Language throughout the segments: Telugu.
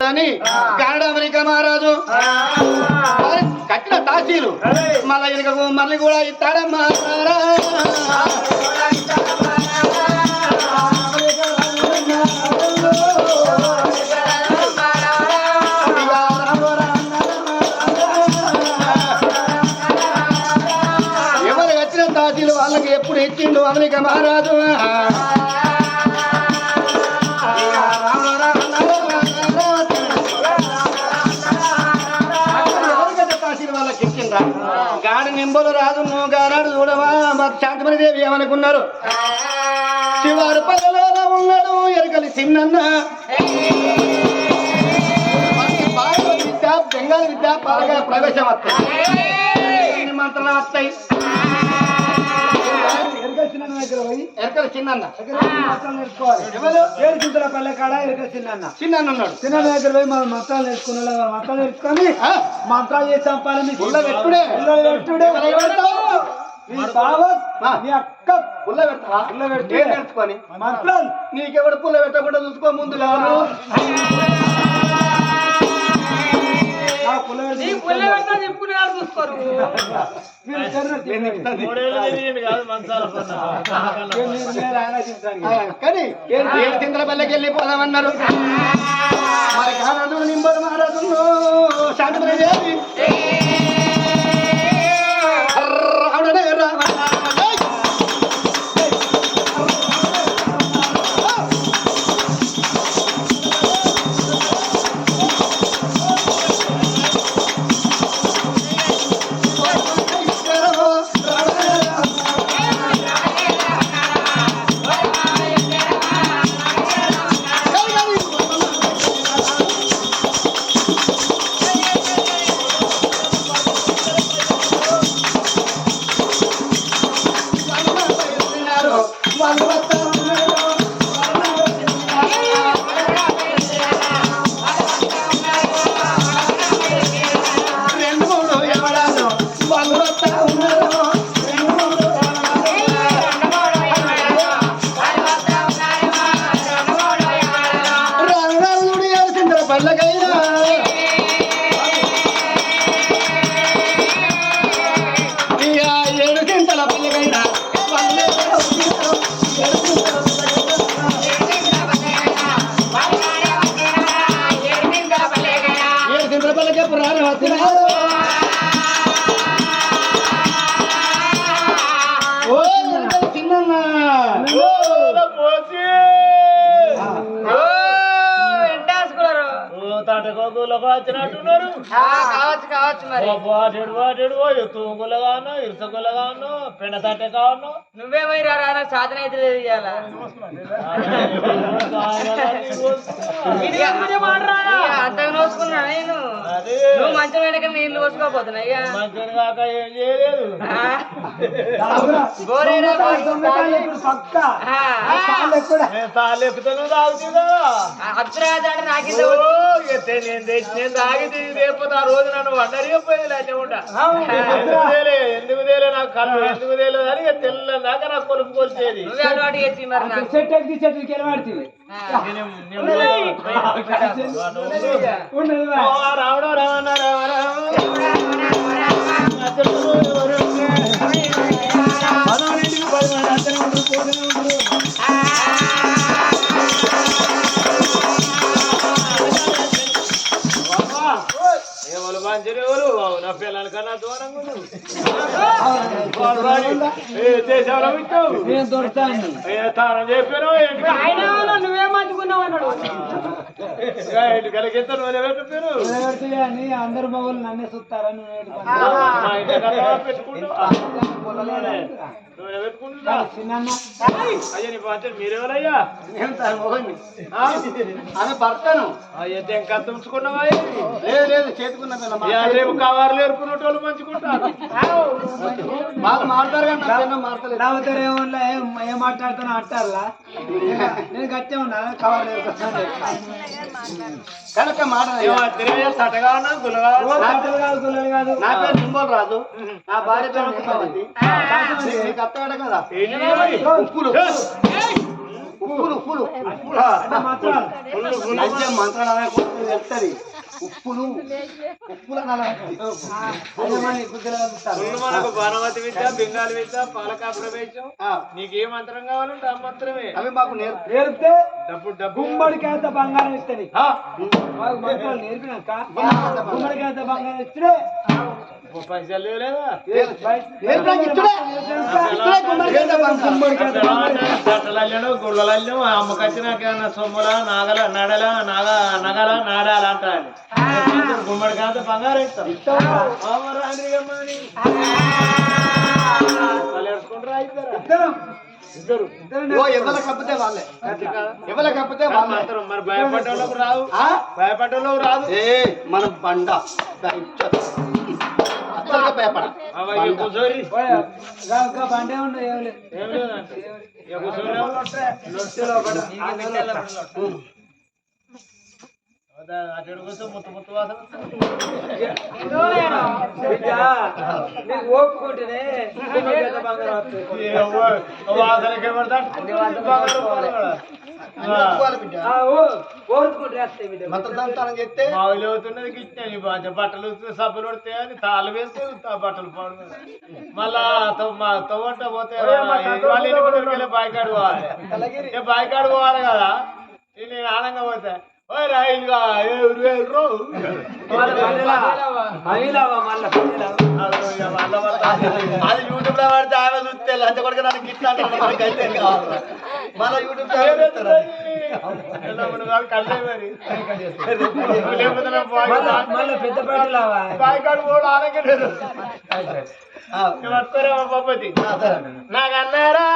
అని గారడ అమెరికా మహారాజు. కట్టిన తాసీలు మళ్ళీ వెనుకకు మళ్ళీ కూడా ఇస్తాడమ్మా ఎవరు కట్టిన తాసీలు వాళ్ళకి ఎప్పుడు ఇచ్చిండు అమెరికా మహారాజు? గాడి నింబలు రాజు గారాడు చూడవా. మాకు శాంతమణి దేవి ఏమనుకున్నారు? శివారు పల్లెలో ఉన్నాడు ఎరకలి విద్య బెంగాల్ విద్య బాగా ప్రవేశం వస్తాయి మంత్రాలు వస్తాయి. ఎరకలి చిన్నన్న. ఎవరు ఏడు చింతల పల్లె కాడ ఇరక చిన్న చిన్నన్న. ఉన్నాడు. చిన్న దగ్గర పోయి మనం మంత్రాలు నేర్చుకున్న మంత్రాలు నేర్చుకొని? మంత్రాలు చేసి పెట్టుడే? మీ బావ. మీ అక్క. పుల్ల. నేను నేర్చుకొని? మంత్రాలు. నీకెవడు పుల్ల పెట్టకుండా చూసుకో ముందు కానీ చింతల పల్లెకి వెళ్ళిపోదామన్నారు. మరి కారణం నింబరు మహారాజు శాంతమని వస్తా ఉన్నారు వచ్చినట్టున్నారు కావచ్చు కావచ్చు మరి. వాటెడు వాటెడు తూగులగాను ఇరుసగులగాను పెండ తట్టె కాను నువ్వేమై రా నాకు సాధన అయితే లేదు ఇవాళ అంతగా నోసుకున్నా నేను? నువ్వు మంచం వెనక నీళ్ళు పోసుకోపోతున్నా ఇక మంచిగా కాక ఏం చేయలేదు. దాగురా. గోరేరా దొంగ- దొంగ కాళ్ళు ఎక్కుడు పక్క. ఆ, కాళ్ళు ఎక్కుడే. నేను తాళ్ళు ఎక్కుతాను తాగుతుందా అద్దురాజు అంటే నాకింద ఓ, ఎత్తే నేను తెచ్చి నేను తాగితే రేపు ఆ రోజు నన్ను వండరిగిపోయింది లేకపోతే ఉంటా ఎందుకు తేలే నాకు కళ్ళు ఎందుకు తేలేదు అని తెల్ల దాకా నాకు కొలుపు కొలిచేది. నువ్వే అలవాటు చేసి మరి చెట్టు చెట్టుకి వెళ్ళబడుతుంది రావడం రావణ రామ నా పిల్లల కన్నా దూరంగా చెప్పాను నువ్వే మంచుకున్నావు అన్నాడు. అందరు మగవాళ్ళు నన్నే చూస్తారని ఆమె భర్తను. ఉంచుకున్నావా లేదు లేదు చేతుకున్న రేపు కవర్లు మంచుకుంటారు వాళ్ళు మాట్లాడరు కానీ నా పిల్ల మాట్లాడలేదు రావుతారు ఏమన్నా ఏం మాట్లాడుతున్నా అంటారా నేను గట్టే ఉన్నా కవర్ కనుక మాట ఉన్నా గులగా. కాదు గుల్లలు కాదు. నా పేరు సింబల్ రాజు. నా భార్య పేరు మంత్రాలు ఉప్పులు మనకు విద్య బెంగాల్ విద్య పాలకా ప్రవేశం నీకు ఏ మంత్రం కావాలంటే ఆ. మంత్రమే అవి మాకు నేర్పితే డబ్బు డబ్బు గుమ్మడికాయంత బంగారం ఇస్తాను మంత్రాలు నేర్పినాక గుమ్మడికాయంత బంగారం ఇస్తే గట్టలల్లను గుళ్ళలల్లం అమ్మకొచ్చినాక సొమ్ముల నాగల నడల నాగ నగల నాడాల అంటారు గుమ్మడి కాదు బంగారం ఇస్తాం. రామరాణి వేసుకుంటారా ఇద్దరు ఇద్దరం ఇద్దరు ఇద్దరం ఓ ఎవరి కప్పితే వాళ్ళే? ఎవరి కప్పితే వాళ్ళే మాత్రం మరి భయపడ్డోళ్ళకు రాదు ఏ మన బండ. గా గా బండే కిచ్చాను బాగా బట్టలు సబ్బులు ఉడితే అని తాళ్ళు వేస్తే ఆ బట్టలు పాడు. మళ్ళా తో- మా తవ్వంట పోతే వాళ్ళ బాయికాడు పోవాలి. ఏ బాయికాడు పోవాలి కదా? నేను ఆనందంగా పోతే. ఏ ఊరు వెళ్ళరు. అది యూట్యూబ్లో పడితే ఆమె చూస్తే లంచ కొడుకు నన్ను గిట్లా అయితే కావాలి? మళ్ళీ యూట్యూబ్ పెద్ద. నాకు అన్నారా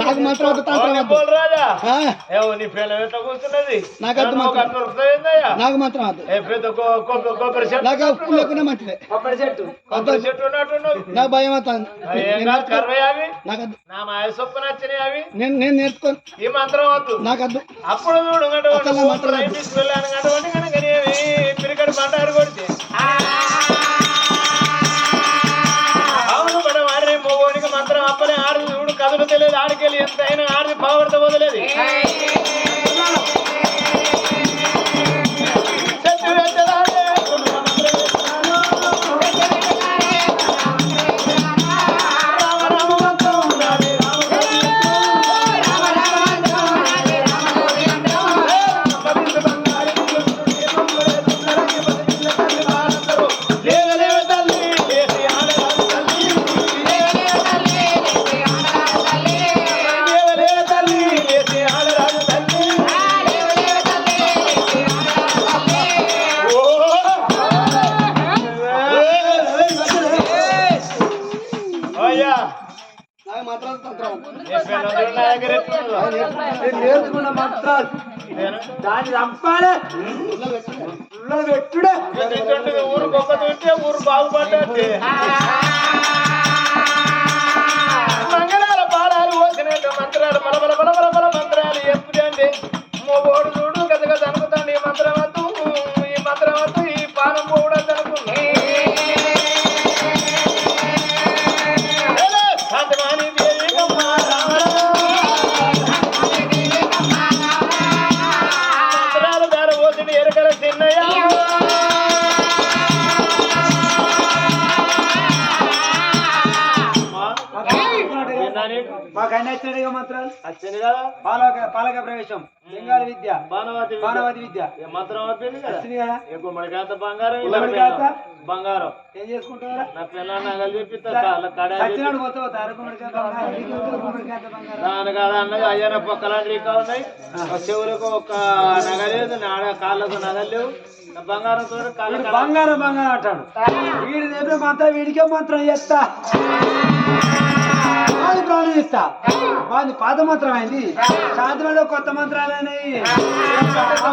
నాకు మాత్రం ఒక తంత్రం నాకు అర్థం నాకు మాత్రం నాకు ఉప్పు లేకుండా మంచిదే నాకు భయం అవుతుంది నేను నేను నేర్చుకోను. ఈ మంత్రం వద్దు. నాకు వద్దు అప్పుడు చూడు మంత్రం దాన్ని చంపాలి. పెట్టుడే. ఊరు గొప్ప తింటే ఊరు బాగుపడ్డట్టే. వచ్చినట్టుగా మంత్రాలు పాలక పాలక ప్రవేశం. లింగాల విద్య. బాణవతి. మానవతి విద్య. ఏ మంత్రం అయిపోయింది కదా? గుమ్మడికాంత బంగారం గుమ్మడికాంత? బంగారం. ఏం చేసుకుంటారా నా పిల్ల నగలు బంగారం. బంగారం. దాని కాదు అన్నది అయ్యన పొక్కలాంటి ఉన్నాయి. చెవులకు ఒక నగ లేదు నాడ కాళ్ళకు నగలు లేవు. నా బంగారంతో కాళ్ళ వీడు బంగారం బంగారం అంటాడు. వీడి మంత్రం వీడికే మంత్రం చేస్తా. వాడి ప్రాణం ఇస్తా. వాడి పాత మంత్రం అయింది. శాంతిలో కొత్త మంత్రాలు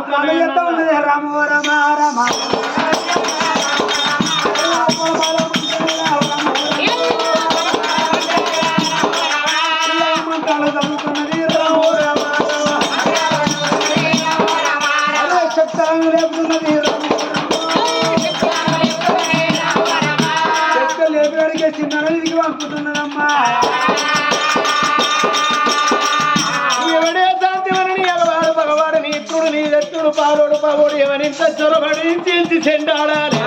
ప్రాణం ఉన్నది. రామ రామ రామ. లేపడానికి చిన్నగా దిగి పంపుతున్నదమ్మా ఎవడే శాంతివని ఎలవాడు భగవాడు నీ ఇత్తుడు నీ ఎత్తుడు పారోడు పగోడు ఎవరింత చొరబడి చేసి చెండాడాలి.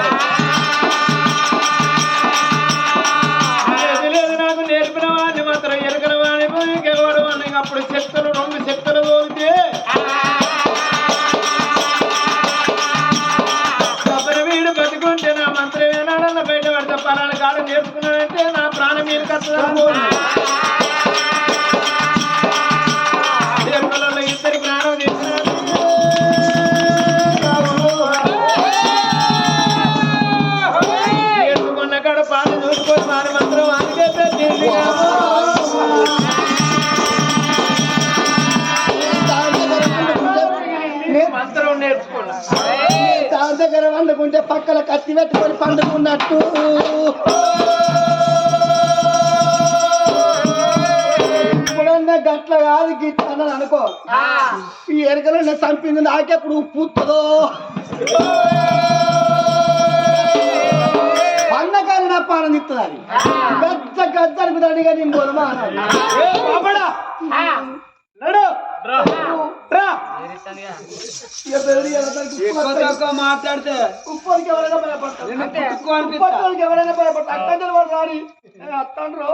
కాడు నేర్చుకున్నానంటే నా ప్రాణం మీరు ఎరుకలలో ఇద్దరి ప్రాణం కాడ పాలు చూసుకొని మాని మంత్రం అందుకే పెట్టింది మంత్రం నేర్చుకున్నా. దాని దగ్గర వండుకుంటే పక్కల కత్తి పెట్టుకొని పండుకున్నట్టు. గట్ల కాదు గిట్ల అన్నది అనుకో. ఈ ఎరకలన్న చంపింది నాకెప్పుడు ఉప్పుతుందో పండకాలి నా పానం తిస్తుంది అది. కానీ మొదమా ఏ మాట్లాడితే ఉప్పోడికి ఎవరైనా భయపడతారు. భయపడతారు. రాని అత్తండ్రు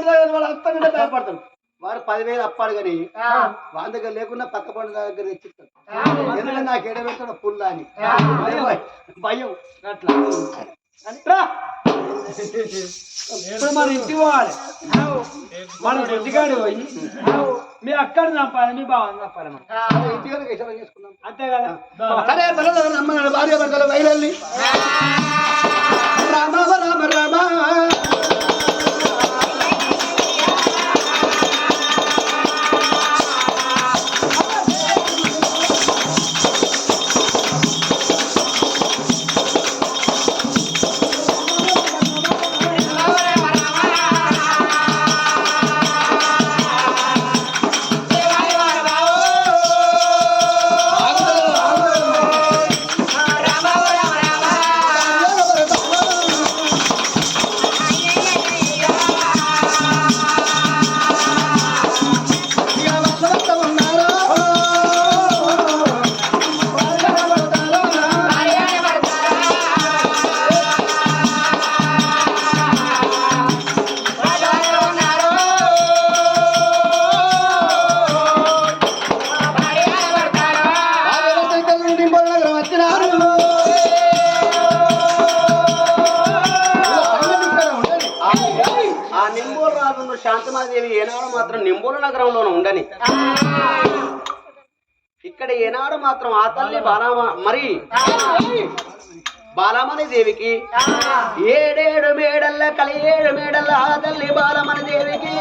తెలియదు వాళ్ళు అత్తంటే భయపడతారు. వారు పదివేలు అప్పాడు కానీ వాళ్ళ దగ్గర లేకుండా పక్క పండు దగ్గర తెచ్చిస్తారు. ఎందుకంటే నాకు ఎడబెడతాడు పుల్లా అని. భయం. అట్లా. ఇప్పుడు మన ఇంటికి పోవాలి? మన బుద్ధిగాడు పోయి. మీ అక్కడ చంపాలి మీ బావని చంపాలి అంతే కదా? భార్య భర్తలు బయలుదేరి నగరంలోనే ఉండని. ఇక్కడ ఏనాడు మాత్రం ఆ తల్లి బాలమ మరి బాలమణి దేవికి ఏడేడు మేడల్ల కలి ఏడు మేడల్ల ఆ తల్లి బాలమణి దేవికి.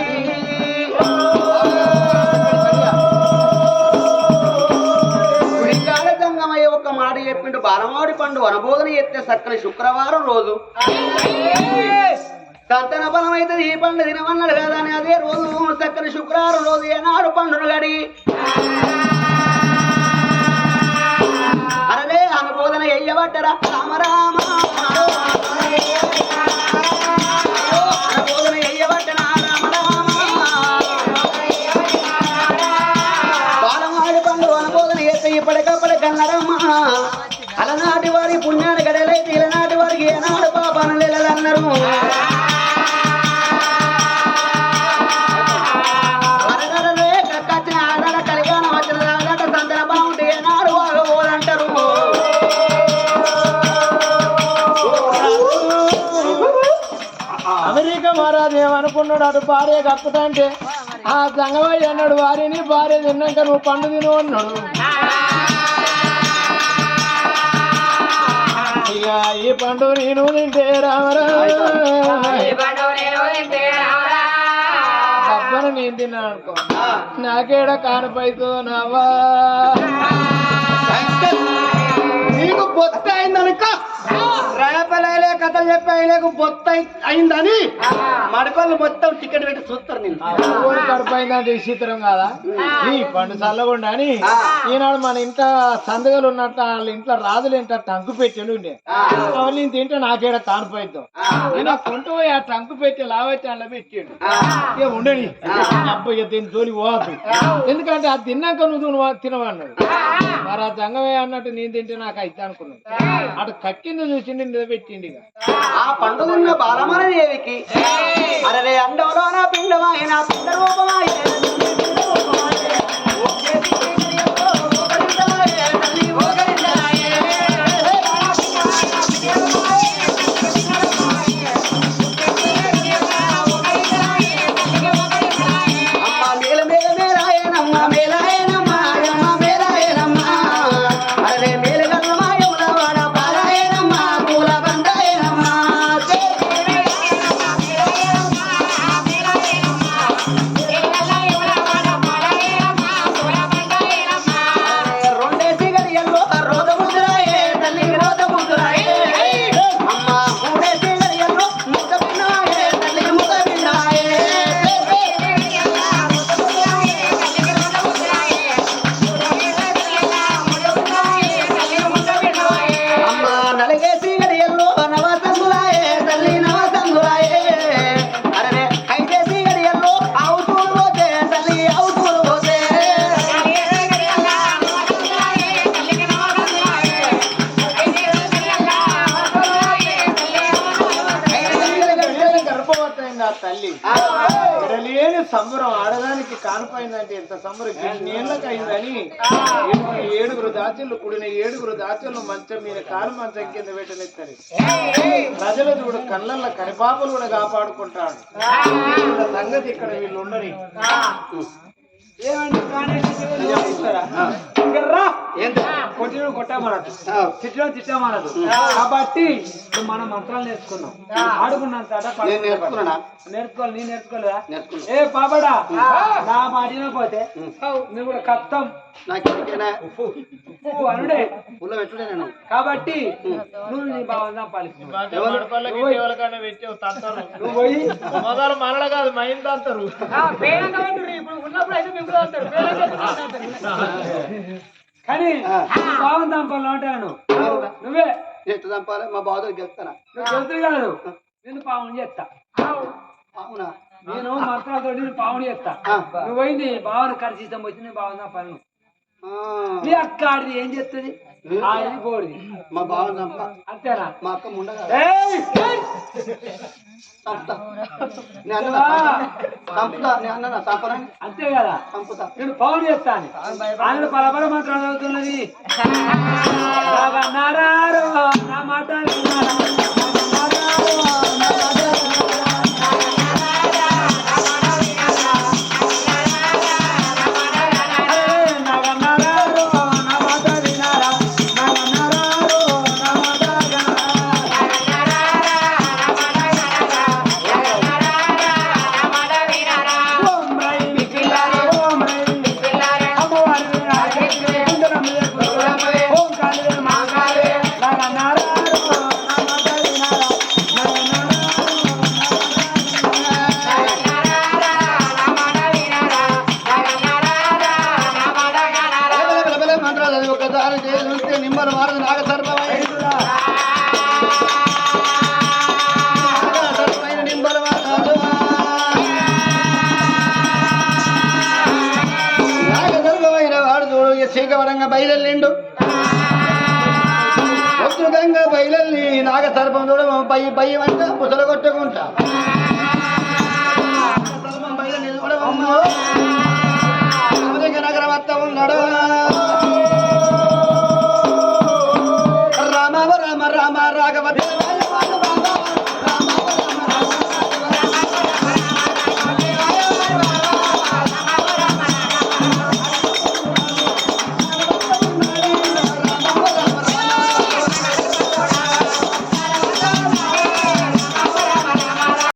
ఒక మాట చెప్పిండు బాలమాడి పండు వనబోధన ఎత్తే సక్కని శుక్రవారం రోజు. సంతన బలం అయితే ఈ పండు తినమన్నాడు కదా అని అదే రోజు చక్కని శుక్రవారం రోజు ఏనాడు పండును గడి. అరలే అనుబోధన ఎయ్యబట్టరా రామరామ అటు భార్య కక్కుతంటే ఆ సంగమయ్య అన్నాడు వారిని భార్య తిన్నాక నువ్వు పండు తిను అన్నాడు. ఇక ఈ పండు నేను తింటే రామరా డబ్బను నేను తిన్నాను అనుకో. నాకేడ కానపైతో నావా? నీకు బొత్త అయిందనుక. రేపలైలే కథలు చెప్పాయిలేకు బొత్త అయి- అయిందని మడకళ్ళు మొత్తం టికెట్ పెట్టి చూస్తారు నేను ఊరి కడుపైందంటే విచిత్రం కాదా? ఈ పండు చల్లకుండా అని ఈనాడు మన ఇంట్లో సందుగలు ఉన్నట్టు వాళ్ళ ఇంట్లో రాజులు ఇంట టంకు పెట్టెలు ఉండే. అవన్నీ నేను తింటే నాకేడ కానిపోయిద్దాం నేను కొంటూ పోయి ఆ టంకు పెట్టి లావైతే అలా పెట్టాడు. ఇక ఉండని. అబ్బాయి దీని జోలి పోవద్దు. ఎందుకంటే అది తిన్నాక నువ్వు తినవ- తినవన్నాడు. మరి ఆ జంగమే అన్నట్టు నేను తింటే నాకు అయితే అనుకున్నాను అటు కక్కింది చూసిండి మీద పెట్టిండి ఆ పండుగన్న బాలమన దేవికి అరవై అండంలో నా పిండమాయ నా పిండ రూపమాయ. సంబరం ఆడదానికి కానిపోయిందంటే ఎంత సంబరం నీళ్ళకి అయిందని. ఏడుగురు దాచులు కూడిన ఏడుగురు దాచులు మంచం మీద కాలు మంచం కింద పెట్టనిస్తారు ప్రజలు చూడు కళ్ళల్లో కరిపాపలు కూడా కాపాడుకుంటాడు సంగతి ఇక్కడ వీళ్ళు ఉండని ఏమండి? కొట్టిన కొట్టామనదు తిట్టడం తిట్టామనదు కాబట్టి మనం మంత్రాలు నేర్చుకున్నాం. ఆడుకున్నాం తాట నేను నేర్చుకున్నానా? నేర్చుకోవాలి నేను నేర్చుకోలేదా? నేర్చుకున్నా. ఏ పాపడా నా మాట పోతే నువ్వు కూడా కత్తం. కాబట్టి నువ్వు నీ తంతారు నువ్వు పోయి. మొదలు మనల కాదు మైండ్ అంటారు. ఇప్పుడు ఉన్నప్పుడు అయితే మీకు అంటారు కానీ భావం దాంపల్లో ఉంటాను నువ్వే. ఎట్టు చంపాలి? మా బాధలు గెలుస్తానా నువ్వు తెలుసు కాదు. నేను పావుని చేస్తా అవునా? నేను మంత్రాలతో నేను పావుని చేస్తా. నువ్వు పోయింది ఖర్చు వచ్చి నేను భావన పను అక్క ఆడిది ఏం చేస్తుంది బోడిది మా బావ చంప అంతేనా? మా అక్క చంపనని అంతే కదా. చంపుతా నేను పవన్ చేస్తాను ఆయన చదువుతున్నది నారారు నా మాట వాడు బయలుదేరిండు. ఇక బయలుదేరి బయలుండు నాగ సర్పం చూడ పై పై అంటే ముసలు కొట్టుకుంటా. నాగ సర్పం బయలు నగరం వద్ద ఉన్నాడు